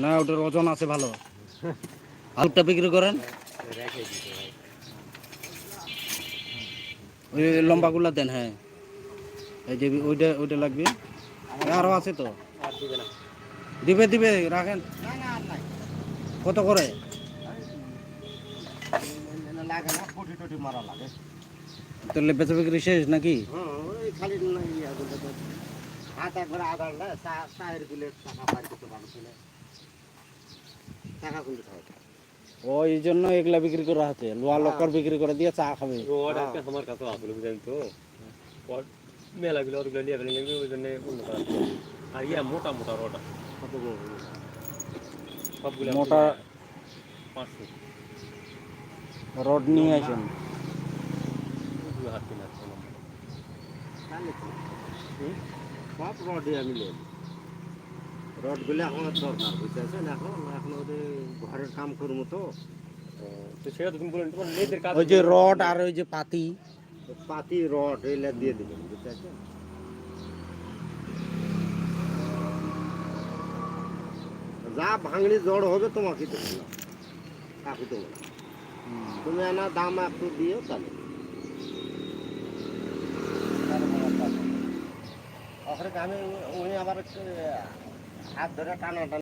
না, ওটার ওজন আছে ভালো। আলুটা বিক্রি করেন? ওই লম্বাগুলা দেন হ্যাঁ। এই যে ওইটা ওইটা লাগবে। আরও আছে তো? দিবে দিবে, রাখেন। কত করে? তাহলে বেচা বিক্রি শেষ নাকি? হ্যাঁ খালি হাত একবার আদার না চায়ের গুলে টাকা পাই করতে পারো কিনা টাকা কিন্তু খাওয়া ওই জন্য এগুলা বিক্রি করা হচ্ছে। লোয়া লক্কর বিক্রি করে দিয়ে চা খাবে। আমার কাছে আসলে বুঝলেন তো? মেলাগুলো ওগুলো নিয়ে ফেলেন ওই জন্য অন্য আর ইয়া মোটা মোটা রড সবগুলো মোটা পাঁচশো। রড নিয়ে আসেন। হাত হাত? সব রডে আমি নেব। রডগুলো এখন দরকার বুঝতেছেন? এখন এখন ওদের ঘরের কাম করব তো। ও, তো সেটা তো তুমি বলেন তোমার মেয়েদের কাজ ওই যে রড আর ওই যে পাতি। পাতি রড এগুলা দিয়ে দিবেন বুঝতেছেন? যা ভাঙড়ি জড় হবে তোমাকে দেবো না কাকু দেবো না তুমি এনা দাম একটু দিও তাহলে। ওখানে আমি উনি আবার হাত ধরে টানা।